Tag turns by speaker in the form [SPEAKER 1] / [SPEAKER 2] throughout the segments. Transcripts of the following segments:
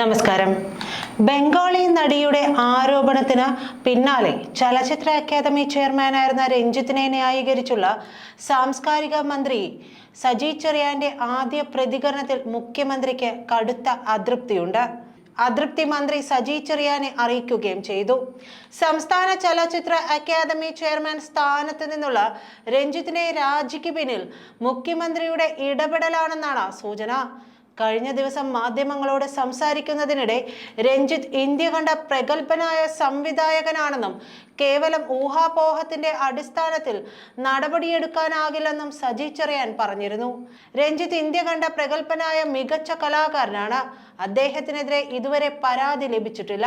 [SPEAKER 1] നമസ്കാരം. ബംഗാളി നടിയുടെ ആരോപണത്തിന് പിന്നാലെ ചലച്ചിത്ര അക്കാദമി ചെയർമാനായിരുന്ന രഞ്ജിത്തിനെ ന്യായീകരിച്ചുള്ള സാംസ്കാരിക മന്ത്രി സജി ചെറിയാന്റെ ആദ്യ പ്രതികരണത്തിൽ മുഖ്യമന്ത്രിക്ക് കടുത്ത അതൃപ്തിയുണ്ട്. അതൃപ്തി മന്ത്രി സജി ചെറിയാനെ അറിയിക്കുകയും ചെയ്തു. സംസ്ഥാന ചലച്ചിത്ര അക്കാദമി ചെയർമാൻ സ്ഥാനത്ത് നിന്നുള്ള രഞ്ജിത്തിനെ രാജിക്ക് പിന്നിൽ മുഖ്യമന്ത്രിയുടെ ഇടപെടലാണെന്നാണ് സൂചന. കഴിഞ്ഞ ദിവസം മാധ്യമങ്ങളോട് സംസാരിക്കുന്നതിനിടെ രഞ്ജിത്ത് ഇന്ത്യ കണ്ട പ്രഗത്ഭനായ സംവിധായകനാണെന്നും കേവലം ഊഹാപോഹത്തിന്റെ അടിസ്ഥാനത്തിൽ നടപടിയെടുക്കാനാകില്ലെന്നും സജി ചെറിയാൻ പറഞ്ഞിരുന്നു. രഞ്ജിത്ത് ഇന്ത്യ കണ്ട പ്രഗത്ഭനായ മികച്ച കലാകാരനാണ്. അദ്ദേഹത്തിനെതിരെ ഇതുവരെ പരാതി ലഭിച്ചിട്ടില്ല.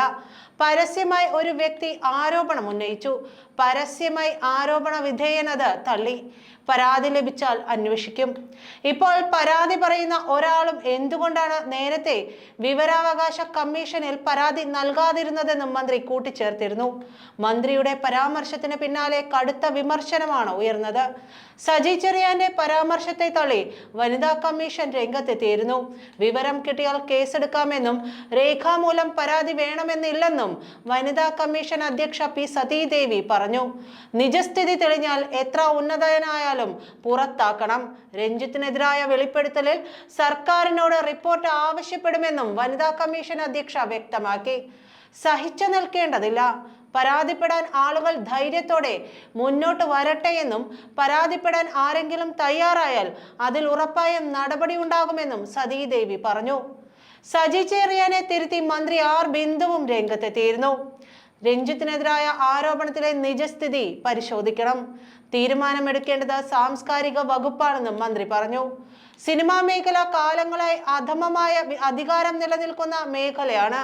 [SPEAKER 1] പരസ്യമായി ഒരു വ്യക്തി ആരോപണം ഉന്നയിച്ചു. പരസ്യമായി ആരോപണ വിധേയനത് തള്ളി. പരാതി ലഭിച്ചാൽ അന്വേഷിക്കും. ഇപ്പോൾ പരാതി പറയുന്ന ഒരാളും എന്തുകൊണ്ടാണ് നേരത്തെ വിവരാവകാശ കമ്മീഷനിൽ പരാതി നൽകാതിരുന്നതെന്നും മന്ത്രി കൂട്ടിച്ചേർത്തിരുന്നു. മന്ത്രിയുടെ പരാമർശത്തിന് പിന്നാലെ കടുത്ത വിമർശനമാണ് ഉയർന്നത്. സജി ചെറിയാന്റെ പരാമർശത്തെ തള്ളി വനിതാ കമ്മീഷൻ രംഗത്തെത്തിയിരുന്നു. വിവരം കിട്ടിയാൽ കേസെടുക്കാമെന്നും രേഖാമൂലം പരാതി വേണമെന്നില്ലെന്നും വനിതാ കമ്മീഷൻ അധ്യക്ഷ പി സതീദേവി പറഞ്ഞു. നിജസ്ഥിതി തെളിഞ്ഞാൽ എത്ര ഉന്നതനായാലും പുറത്താക്കണം. രഞ്ജിത്തിനെതിരായ വെളിപ്പെടുത്തലിൽ സർക്കാരിനോട് റിപ്പോർട്ട് ആവശ്യപ്പെടുമെന്നും വനിതാ കമ്മീഷൻ അധ്യക്ഷ വ്യക്തമാക്കി. സഹിച്ചു നിൽക്കേണ്ടതില്ല. പരാതിപ്പെടാൻ ആളുകൾ ധൈര്യത്തോടെ മുന്നോട്ട് വരട്ടെ എന്നും പരാതിപ്പെടാൻ ആരെങ്കിലും തയ്യാറായാൽ അതിൽ ഉറപ്പായും നടപടി ഉണ്ടാകുമെന്നും സതീദേവി പറഞ്ഞു. സജി ചേറിയാനെ തിരുത്തി മന്ത്രി ആർ ബിന്ദുവും രംഗത്തെത്തിയിരുന്നു. രഞ്ജിത്തിനെതിരായ ആരോപണത്തിലെ നിജസ്ഥിതി പരിശോധിക്കണം. തീരുമാനമെടുക്കേണ്ടത് സാംസ്കാരിക വകുപ്പാണെന്നും മന്ത്രി പറഞ്ഞു. സിനിമാ മേഖല കാലങ്ങളായി അധമമായ അധികാരം നിലനിൽക്കുന്ന മേഖലയാണ്.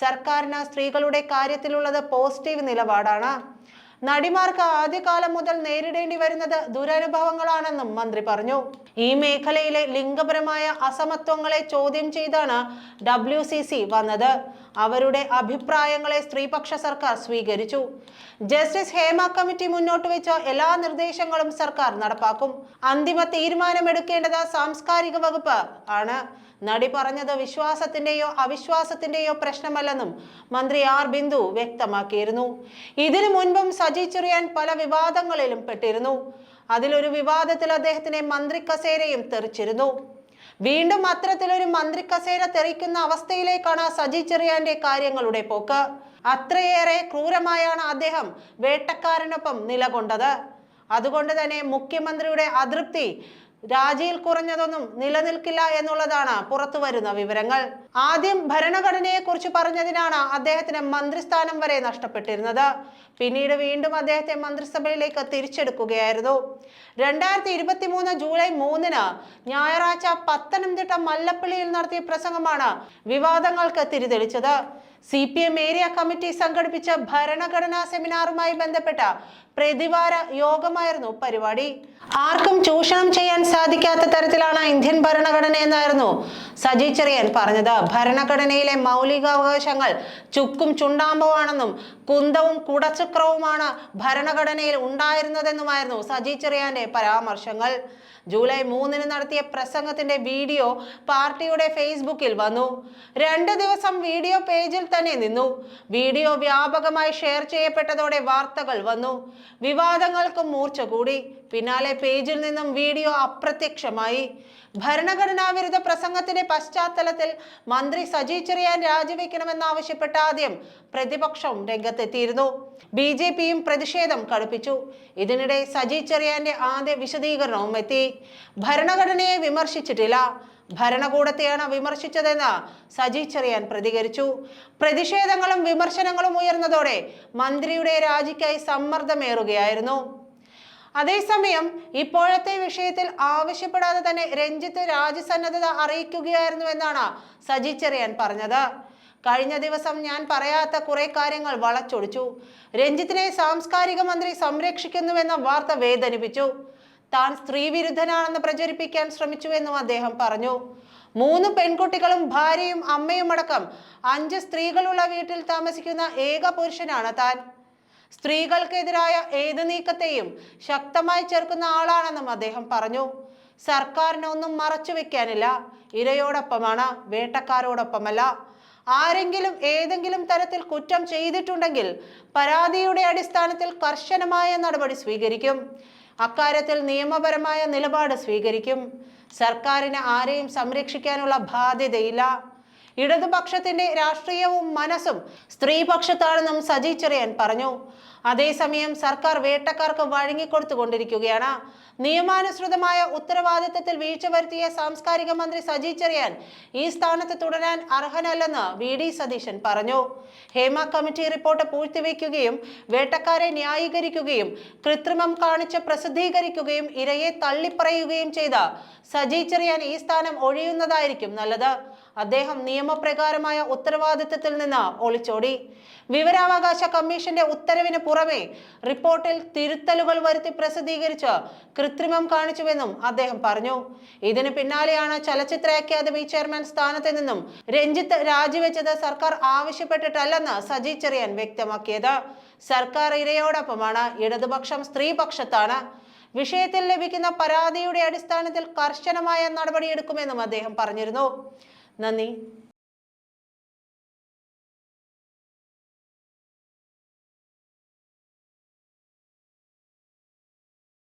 [SPEAKER 1] സർക്കാരിന് സ്ത്രീകളുടെ കാര്യത്തിലുള്ളത് പോസിറ്റീവ് നിലപാടാണ്. നടിമാർക്ക് ആദ്യകാലം മുതൽ നേരിടേണ്ടി വരുന്നത് ദുരനുഭവങ്ങളാണെന്നും മന്ത്രി പറഞ്ഞു. ഈ മേഖലയിലെ ലിംഗപരമായ അസമത്വങ്ങളെ ചോദ്യം ചെയ്താണ് ഡബ്ല്യു സി സി വന്നത്. അവരുടെ അഭിപ്രായങ്ങളെ സ്ത്രീപക്ഷ സർക്കാർ സ്വീകരിച്ചു. ജസ്റ്റിസ് ഹേമ കമ്മിറ്റി മുന്നോട്ട് വെച്ച എല്ലാ നിർദ്ദേശങ്ങളും സർക്കാർ നടപ്പാക്കും. അന്തിമ തീരുമാനമെടുക്കേണ്ടത് സാംസ്കാരിക വകുപ്പ് ആണ്. നടി പറഞ്ഞത് വിശ്വാസത്തിന്റെയോ അവിശ്വാസത്തിന്റെയോ പ്രശ്നമല്ലെന്നും മന്ത്രി ആർ ബിന്ദു വ്യക്തമാക്കിയിരുന്നു. ഇതിനു മുൻപും സജി ചെറിയാൻ പല വിവാദങ്ങളിലും പെട്ടിരുന്നു. അതിലൊരു വിവാദത്തിൽ അദ്ദേഹത്തിനെ മന്ത്രി കസേരയും തെറിച്ചിരുന്നു. വീണ്ടും അത്തരത്തിലൊരു മന്ത്രി കസേര തെറിക്കുന്ന അവസ്ഥയിലേക്കാണ് സജി ചെറിയാന്റെ കാര്യങ്ങളുടെ പോക്ക്. അത്രയേറെ ക്രൂരമായാണ് അദ്ദേഹം വേട്ടക്കാരനൊപ്പം നിലകൊണ്ടത്. അതുകൊണ്ട് തന്നെ മുഖ്യമന്ത്രിയുടെ അതൃപ്തി രാജിയിൽ കുറഞ്ഞതൊന്നും നിലനിൽക്കില്ല എന്നുള്ളതാണ് പുറത്തു വരുന്ന വിവരങ്ങൾ. ആദ്യം ഭരണഘടനയെ കുറിച്ച് പറഞ്ഞതിനാണ് അദ്ദേഹത്തിന് മന്ത്രിസ്ഥാനം വരെ നഷ്ടപ്പെട്ടിരുന്നത്. പിന്നീട് വീണ്ടും അദ്ദേഹത്തെ മന്ത്രിസഭയിലേക്ക് തിരിച്ചെടുക്കുകയായിരുന്നു. രണ്ടായിരത്തി ഇരുപത്തി മൂന്ന് ജൂലൈ മൂന്നിന് ഞായറാഴ്ച പത്തനംതിട്ട മല്ലപ്പള്ളിയിൽ നടത്തിയ പ്രസംഗമാണ് വിവാദങ്ങൾക്ക് തിരിതെളിച്ചത്. C P M area committee സംഘടിപ്പിച്ച ഭരണഘടനാ സെമിനാറുമായി ബന്ധപ്പെട്ട പ്രതിവാര യോഗമായിരുന്നു പരിപാടി. ആർക്കും ചൂഷണം ചെയ്യാൻ സാധിക്കാത്ത തരത്തിലാണ് ഇന്ത്യൻ ഭരണഘടന എന്നായിരുന്നു സജി ചെറിയൻ പറഞ്ഞത്. ഭരണഘടനയിലെ മൗലികാവകാശങ്ങൾ ചുക്കും ചുണ്ടാമ്പുമാണെന്നും കുന്തവും കുടച്ചുക്രവുമാണ് ഭരണഘടനയിൽ ഉണ്ടായിരുന്നതെന്നുമായിരുന്നു സജി ചെറിയാന്റെ പരാമർശങ്ങൾ. ജൂലൈ മൂന്നിന് നടത്തിയ പ്രസംഗത്തിന്റെ വീഡിയോ പാർട്ടിയുടെ ഫേസ്ബുക്കിൽ വന്നു. രണ്ട് ദിവസം വീഡിയോ പേജിൽ തന്നെ നിന്നു. വീഡിയോ വ്യാപകമായി ഷെയർ ചെയ്യപ്പെട്ടതോടെ വാർത്തകൾ വന്നു. വിവാദങ്ങൾക്ക് മൂർച്ച കൂടി. പിന്നാലെ പേജിൽ നിന്നും വീഡിയോ അപ്രത്യക്ഷമായി. ഭരണഘടനാ വിരുദ്ധ പ്രസംഗത്തിന്റെ പശ്ചാത്തലത്തിൽ മന്ത്രി സജി ചെറിയാൻ രാജിവെക്കണമെന്നാവശ്യപ്പെട്ട ആദ്യം പ്രതിപക്ഷം രംഗത്തെത്തിയിരുന്നു. ബി ജെ പിയും പ്രതിഷേധം കടുപ്പിച്ചു. ഇതിനിടെ സജി ചെറിയാന്റെ ആദ്യ വിശദീകരണവും എത്തി. ഭരണഘടനയെ വിമർശിച്ചിട്ടില്ല. ഭരണകൂടത്തെയാണ് വിമർശിച്ചതെന്ന് സജി ചെറിയാൻ പ്രതികരിച്ചു. പ്രതിഷേധങ്ങളും വിമർശനങ്ങളും ഉയർന്നതോടെ മന്ത്രിയുടെ രാജിക്കായി സമ്മർദ്ദമേറുകയായിരുന്നു. അതേസമയം ഇപ്പോഴത്തെ വിഷയത്തിൽ ആവശ്യപ്പെടാതെ തന്നെ രഞ്ജിത്ത് രാജ്യസന്നദ്ധത അറിയിക്കുകയായിരുന്നു എന്നാണ് സജി ചെറിയാൻ പറഞ്ഞത്. കഴിഞ്ഞ ദിവസം ഞാൻ പറയാത്ത കുറെ കാര്യങ്ങൾ വളച്ചൊടിച്ചു. രഞ്ജിത്തിനെ സാംസ്കാരിക മന്ത്രി സംരക്ഷിക്കുന്നുവെന്ന വാർത്ത വേദനിപ്പിച്ചു. താൻ സ്ത്രീവിരുദ്ധനാണെന്ന് പ്രചരിപ്പിക്കാൻ ശ്രമിച്ചുവെന്നും അദ്ദേഹം പറഞ്ഞു. മൂന്ന് പെൺകുട്ടികളും ഭാര്യയും അമ്മയും അടക്കം അഞ്ച് സ്ത്രീകളുള്ള വീട്ടിൽ താമസിക്കുന്ന ഏക പുരുഷനാണ് താൻ. സ്ത്രീകൾക്കെതിരായ ഏത് നീക്കത്തെയും ശക്തമായി ചേർക്കുന്ന ആളാണെന്നും അദ്ദേഹം പറഞ്ഞു. സർക്കാരിനൊന്നും മറച്ചു വെക്കാനില്ല. ഇരയോടൊപ്പമാണ് വേട്ടക്കാരോടൊപ്പമല്ല. ആരെങ്കിലും ഏതെങ്കിലും തരത്തിൽ കുറ്റം ചെയ്തിട്ടുണ്ടെങ്കിൽ പരാതിയുടെ അടിസ്ഥാനത്തിൽ കർശനമായ നടപടി സ്വീകരിക്കും. അക്കാര്യത്തിൽ നിയമപരമായ നിലപാട് സ്വീകരിക്കും. സർക്കാരിന് ആരെയും സംരക്ഷിക്കാനുള്ള ബാധ്യതയില്ല. ഇടതുപക്ഷത്തിന്റെ രാഷ്ട്രീയവും മനസ്സും സ്ത്രീപക്ഷത്താണെന്നും സജി ചെറിയാൻ പറഞ്ഞു. അതേസമയം സർക്കാർ വേട്ടക്കാർക്ക് വഴങ്ങിക്കൊടുത്തുകൊണ്ടിരിക്കുകയാണ്. നിയമാനുസൃതമായ ഉത്തരവാദിത്തത്തിൽ വീഴ്ച വരുത്തിയ സാംസ്കാരിക മന്ത്രി സജി ചെറിയാൻ ഈ സ്ഥാനത്ത് തുടരാൻ അർഹനല്ലെന്ന് വി ഡി സതീശൻ പറഞ്ഞു. ഹേമ കമ്മിറ്റി റിപ്പോർട്ട് പൂഴ്ത്തിവെക്കുകയും വേട്ടക്കാരെ ന്യായീകരിക്കുകയും കൃത്രിമം കാണിച്ച് പ്രസിദ്ധീകരിക്കുകയും ഇരയെ തള്ളിപ്പറയുകയും ചെയ്ത സജി ചെറിയാൻ ഈ സ്ഥാനം ഒഴിയുന്നതായിരിക്കും നല്ലത്. അദ്ദേഹം നിയമപ്രകാരമായ ഉത്തരവാദിത്തത്തിൽ നിന്ന് ഒളിച്ചോടി. വിവരാവകാശ കമ്മീഷന്റെ ഉത്തരവിന് പുറമെ റിപ്പോർട്ടിൽ തിരുത്തലുകൾ വരുത്തി പ്രസിദ്ധീകരിച്ച് കൃത്രിമം കാണിച്ചുവെന്നും അദ്ദേഹം പറഞ്ഞു. ഇതിന് പിന്നാലെയാണ് ചലച്ചിത്ര അക്കാദമി ചെയർമാൻ സ്ഥാനത്ത് നിന്നും രഞ്ജിത്ത് രാജിവെച്ചത് സർക്കാർ ആവശ്യപ്പെട്ടിട്ടല്ലെന്ന് സജി ചെറിയാൻ വ്യക്തമാക്കിയത്. സർക്കാർ ഇരയോടൊപ്പമാണ് ഇടതുപക്ഷം സ്ത്രീപക്ഷത്താണ്. വിഷയത്തിൽ ലഭിക്കുന്ന പരാതിയുടെ അടിസ്ഥാനത്തിൽ കർശനമായ നടപടിയെടുക്കുമെന്നും അദ്ദേഹം പറഞ്ഞിരുന്നു. നന്ദി.